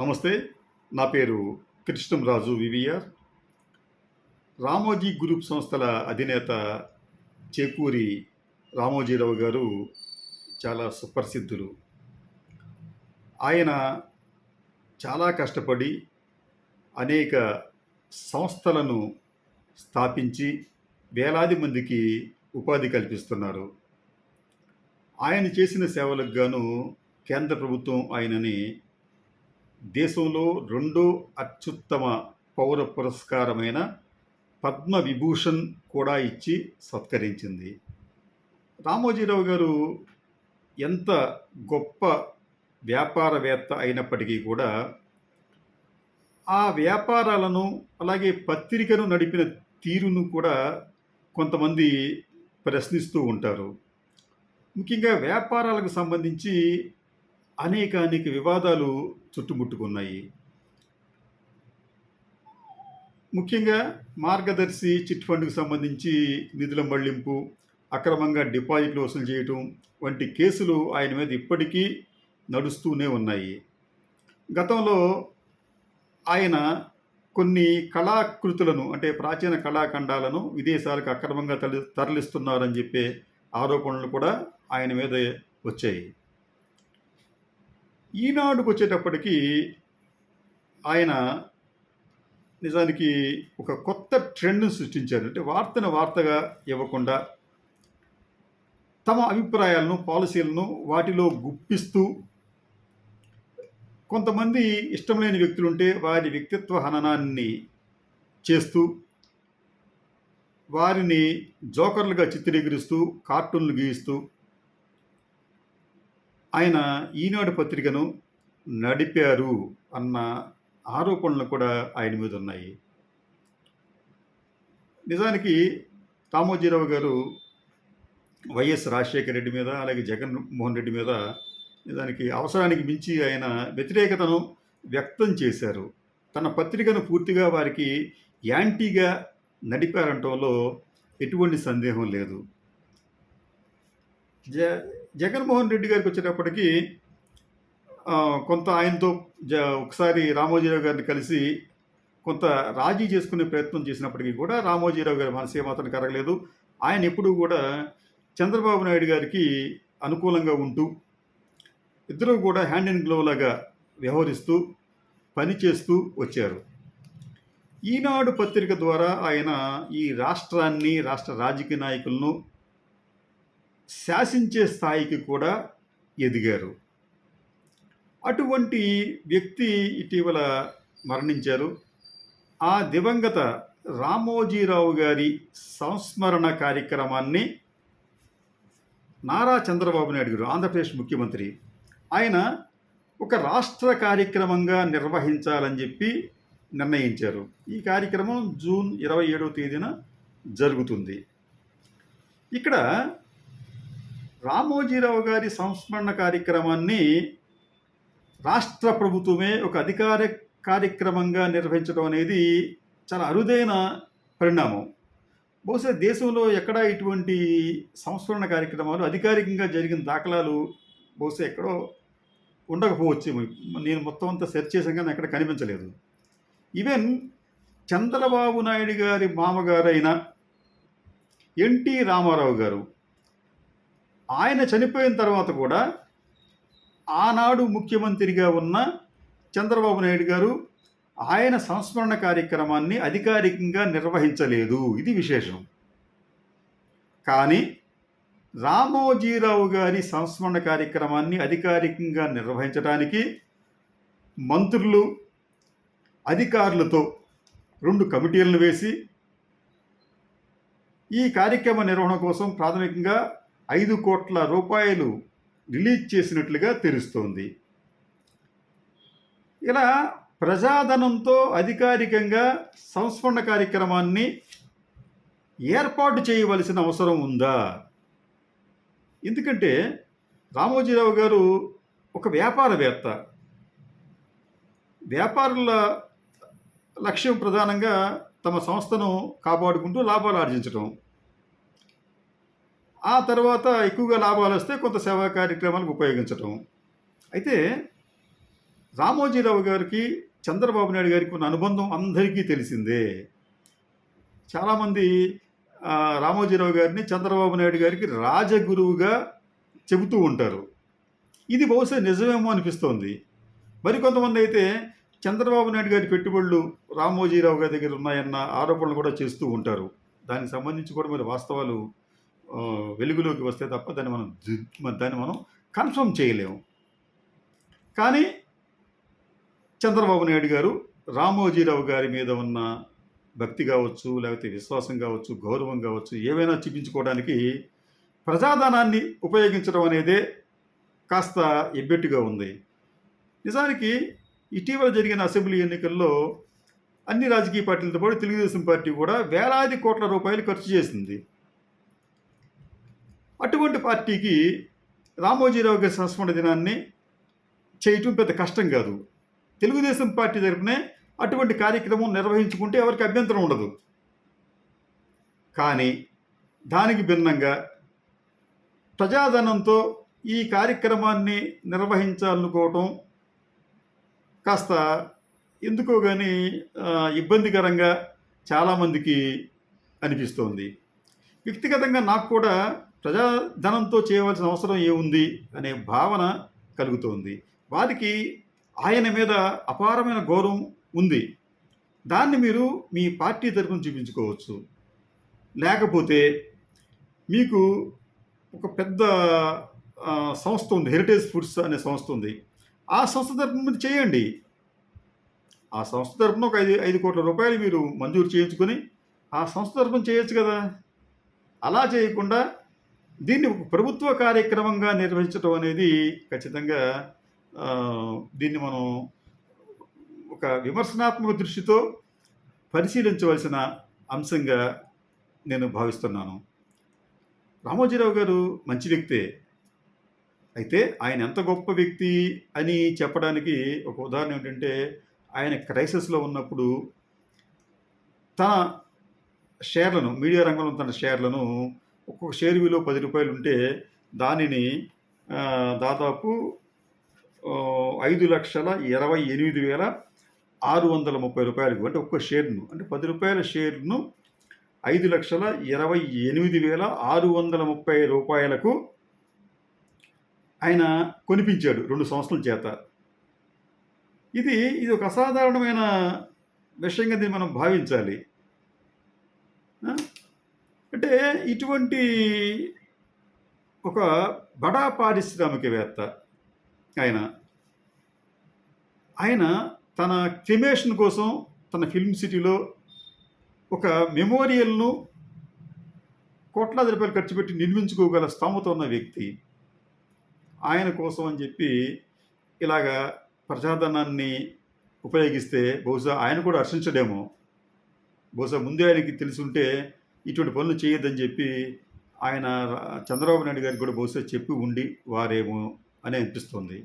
నమస్తే నా పేరు కృష్ణంరాజు వివిఆర్. రామోజీ గ్రూప్ సంస్థల అధినేత చేకూరి రామోజీరావు గారు చాలా సుప్రసిద్ధులు. ఆయన చాలా కష్టపడి అనేక సంస్థలను స్థాపించి వేలాది మందికి ఉపాధి కల్పిస్తున్నారు. ఆయన చేసిన సేవలకు గాను కేంద్ర ప్రభుత్వం ఆయనని దేశంలో రెండో అత్యుత్తమ పౌర పురస్కారమైన పద్మ విభూషణ్ కూడా ఇచ్చి సత్కరించింది. రామోజీరావు గారు ఎంత గొప్ప వ్యాపారవేత్త అయినప్పటికీ కూడా ఆ వ్యాపారాలను అలాగే పత్రికను నడిపిన తీరును కూడా కొంతమంది ప్రశ్నిస్తూ ఉంటారు. ముఖ్యంగా వ్యాపారాలకు సంబంధించి అనేక అనేక వివాదాలు చుట్టుముట్టుకున్నాయి. ముఖ్యంగా మార్గదర్శి చిట్ ఫండ్కు సంబంధించి నిధుల మళ్ళింపు అక్రమంగా డిపాజిట్లు వసూలు చేయటం వంటి కేసులు ఆయన మీద ఇప్పటికీ నడుస్తూనే ఉన్నాయి. గతంలో ఆయన కొన్ని కళాకృతులను అంటే ప్రాచీన కళాఖండాలను విదేశాలకు అక్రమంగా తరలి తరలిస్తున్నారని చెప్పే ఆరోపణలు కూడా ఆయన మీద వచ్చాయి. ఈనాడుకు వచ్చేటప్పటికి ఆయన నిజానికి ఒక కొత్త ట్రెండ్ను సృష్టించారు. అంటే వార్తను వార్తగా ఇవ్వకుండా తమ అభిప్రాయాలను పాలసీలను వాటిలో గుప్పిస్తూ కొంతమంది ఇష్టం లేని వ్యక్తులు ఉంటే వారి వ్యక్తిత్వ హననాన్ని చేస్తూ వారిని జోకర్లుగా చిత్రీకరిస్తూ కార్టూన్లు గీయిస్తూ ఆయన ఈనాడు పత్రికను నడిపారు అన్న ఆరోపణలు కూడా ఆయన మీద ఉన్నాయి. నిజానికి తామోజీరావు గారు వైఎస్ రాజశేఖర రెడ్డి మీద అలాగే జగన్మోహన్ రెడ్డి మీద నిజానికి అవసరానికి మించి ఆయన వ్యతిరేకతను వ్యక్తం చేశారు. తన పత్రికను పూర్తిగా వారికి యాంటీగా నడిపారంటంలో ఎటువంటి సందేహం లేదు. జ జగన్మోహన్ రెడ్డి గారికి వచ్చేటప్పటికి కొంత ఆయనతో జ ఒకసారి రామోజీరావు గారిని కలిసి కొంత రాజీ చేసుకునే ప్రయత్నం చేసినప్పటికీ కూడా రామోజీరావు గారి మనసు ఏమాత్రం కరగలేదు. ఆయన ఎప్పుడూ కూడా చంద్రబాబు నాయుడు గారికి అనుకూలంగా ఉంటూ ఇద్దరూ కూడా హ్యాండ్ అండ్ గ్లోవ్ లాగా వ్యవహరిస్తూ పనిచేస్తూ వచ్చారు. ఈనాడు పత్రిక ద్వారా ఆయన ఈ రాష్ట్రాన్ని రాష్ట్ర రాజకీయ నాయకులను శాసించే స్థాయికి కూడా ఎదిగారు. అటువంటి వ్యక్తి ఇటీవల మరణించారు. ఆ దివంగత రామోజీరావు గారి సంస్మరణ కార్యక్రమాన్ని నారా చంద్రబాబు నాయుడు గారు ఆంధ్రప్రదేశ్ ముఖ్యమంత్రి ఆయన ఒక రాష్ట్ర కార్యక్రమంగా నిర్వహించాలని చెప్పి నిర్ణయించారు. ఈ కార్యక్రమం జూన్ ఇరవై ఏడవ తేదీన జరుగుతుంది. ఇక్కడ రామోజీరావు గారి సంస్మరణ కార్యక్రమాన్ని రాష్ట్ర ప్రభుత్వమే ఒక అధికార కార్యక్రమంగా నిర్వహించడం అనేది చాలా అరుదైన పరిణామం. బహుశా దేశంలో ఎక్కడా ఇటువంటి సంస్మరణ కార్యక్రమాలు అధికారికంగా జరిగిన దాఖలాలు బహుశా ఎక్కడో ఉండకపోవచ్చు నేను మొత్తం అంతా సెర్చ్ చేసాం కానీ ఎక్కడ కనిపించలేదు. ఈవెన్ చంద్రబాబు నాయుడు గారి మామగారైన ఎన్టీ రామారావు గారు ఆయన చనిపోయిన తర్వాత కూడా ఆనాడు ముఖ్యమంత్రిగా ఉన్న చంద్రబాబు నాయుడు గారు ఆయన సంస్మరణ కార్యక్రమాన్ని అధికారికంగా నిర్వహించలేదు. ఇది విశేషం. కానీ రామోజీరావు గారి సంస్మరణ కార్యక్రమాన్ని అధికారికంగా నిర్వహించడానికి మంత్రులు అధికారులతో రెండు కమిటీలను వేసి ఈ కార్యక్రమ నిర్వహణ కోసం ప్రాథమికంగా ఐదు కోట్ల రూపాయలు రిలీజ్ చేసినట్లుగా తెలుస్తోంది. ఇలా ప్రజాధనంతో అధికారికంగా సంస్మరణ కార్యక్రమాన్ని ఏర్పాటు చేయవలసిన అవసరం ఉందా? ఎందుకంటే రామోజీరావు గారు ఒక వ్యాపారవేత్త. వ్యాపారుల లక్ష్యం ప్రధానంగా తమ సంస్థను కాపాడుకుంటూ లాభాలు ఆర్జించడం. ఆ తర్వాత ఎక్కువగా లాభాలు వస్తే కొంత సేవా కార్యక్రమాలకు ఉపయోగించటం. అయితే రామోజీరావు గారికి చంద్రబాబు నాయుడు గారికి ఉన్న అనుబంధం అందరికీ తెలిసిందే. చాలామంది రామోజీరావు గారిని చంద్రబాబు నాయుడు గారికి రాజగురువుగా చెబుతూ ఉంటారు. ఇది బహుశా నిజమేమో అనిపిస్తోంది. మరికొంతమంది అయితే చంద్రబాబు నాయుడు గారి పెట్టుబడులు రామోజీరావు గారి దగ్గర ఉన్నాయన్న ఆరోపణలు కూడా చేస్తూ ఉంటారు. దానికి సంబంధించి కూడా మరి వాస్తవాలు వెలుగులోకి వస్తే తప్ప దాన్ని మనం దాన్ని మనం కన్ఫర్మ్ చేయలేము. కానీ చంద్రబాబు నాయుడు గారు రామోజీరావు గారి మీద ఉన్న భక్తి కావచ్చు లేకపోతే విశ్వాసం కావచ్చు గౌరవం కావచ్చు ఏవైనా చూపించుకోవడానికి ప్రజాధనాన్ని ఉపయోగించడం అనేదే కాస్త ఎబ్బెట్టుగా ఉంది. నిజానికి ఇటీవల జరిగిన అసెంబ్లీ ఎన్నికల్లో అన్ని రాజకీయ పార్టీలతో పాటు తెలుగుదేశం పార్టీ కూడా వేలాది కోట్ల రూపాయలు ఖర్చు చేసింది. అటువంటి పార్టీకి రామోజీరావు గారి సంస్మరణ దినాన్ని చేయటం పెద్ద కష్టం కాదు. తెలుగుదేశం పార్టీ తరపునే అటువంటి కార్యక్రమం నిర్వహించుకుంటే ఎవరికి అభ్యంతరం ఉండదు. కానీ దానికి భిన్నంగా ప్రజాధనంతో ఈ కార్యక్రమాన్ని నిర్వహించాలనుకోవటం కాస్త ఎందుకో కానీ ఇబ్బందికరంగా చాలామందికి అనిపిస్తోంది. వ్యక్తిగతంగా నాకు కూడా ప్రజాధనంతో చేయవలసిన అవసరం ఏముంది అనే భావన కలుగుతోంది. వారికి ఆయన మీద అపారమైన గౌరవం ఉంది. దాన్ని మీరు మీ పార్టీ తరఫున చూపించుకోవచ్చు. లేకపోతే మీకు ఒక పెద్ద సంస్థ ఉంది. హెరిటేజ్ ఫుడ్స్ అనే సంస్థ ఉంది. ఆ సంస్థ తరఫున మీరు చేయండి. ఆ సంస్థ తరఫున ఒక ఐదు ఐదు కోట్ల రూపాయలు మీరు మంజూరు చేయించుకొని ఆ సంస్థ తరఫున చేయొచ్చు కదా. అలా చేయకుండా దీన్ని ప్రభుత్వ కార్యక్రమంగా నిర్వహించడం అనేది ఖచ్చితంగా దీన్ని మనం ఒక విమర్శనాత్మక దృష్టితో పరిశీలించవలసిన అంశంగా నేను భావిస్తున్నాను. రామోజీరావు గారు మంచి వ్యక్తే. అయితే ఆయన ఎంత గొప్ప వ్యక్తి అని చెప్పడానికి ఒక ఉదాహరణ ఏంటంటే ఆయన క్రైసిస్లో ఉన్నప్పుడు తన షేర్లను మీడియా రంగంలో తన షేర్లను ఒక్కొక్క షేర్ విలువ పది రూపాయలు ఉంటే దానిని దాదాపు ఐదు లక్షల ఇరవై ఎనిమిది వేల ఆరు వందల ముప్పై రూపాయలకు అంటే ఒక్క షేర్ను అంటే పది రూపాయల షేర్ను ఐదు లక్షల ఇరవై ఎనిమిది వేల ఆరు వందల ముప్పై రూపాయలకు ఆయన కొనిపించాడు రెండు సంవత్సరాల చేత. ఇది ఇది ఒక అసాధారణమైన విషయంగా దీన్ని మనం భావించాలి. అంటే ఇటువంటి ఒక బడా పారిశ్రామికవేత్త ఆయన ఆయన తన క్రిమేషన్ కోసం తన ఫిల్మ్ సిటీలో ఒక మెమోరియల్ను కోట్లాది రూపాయలు ఖర్చు పెట్టి నిర్మించుకోగల స్తోమత ఉన్న వ్యక్తి. ఆయన కోసం అని చెప్పి ఇలాగా ప్రజాధనాన్ని ఉపయోగిస్తే బహుశా ఆయన కూడా హర్షించడేమో. బహుశా ముందే ఆయనకి తెలిసి ఉంటే ఇటువంటి పనులు చేయొద్దని చెప్పి ఆయన చంద్రబాబు నాయుడు గారికి కూడా బహుశా చెప్పి ఉండి వారేమో అని అనిపిస్తుంది.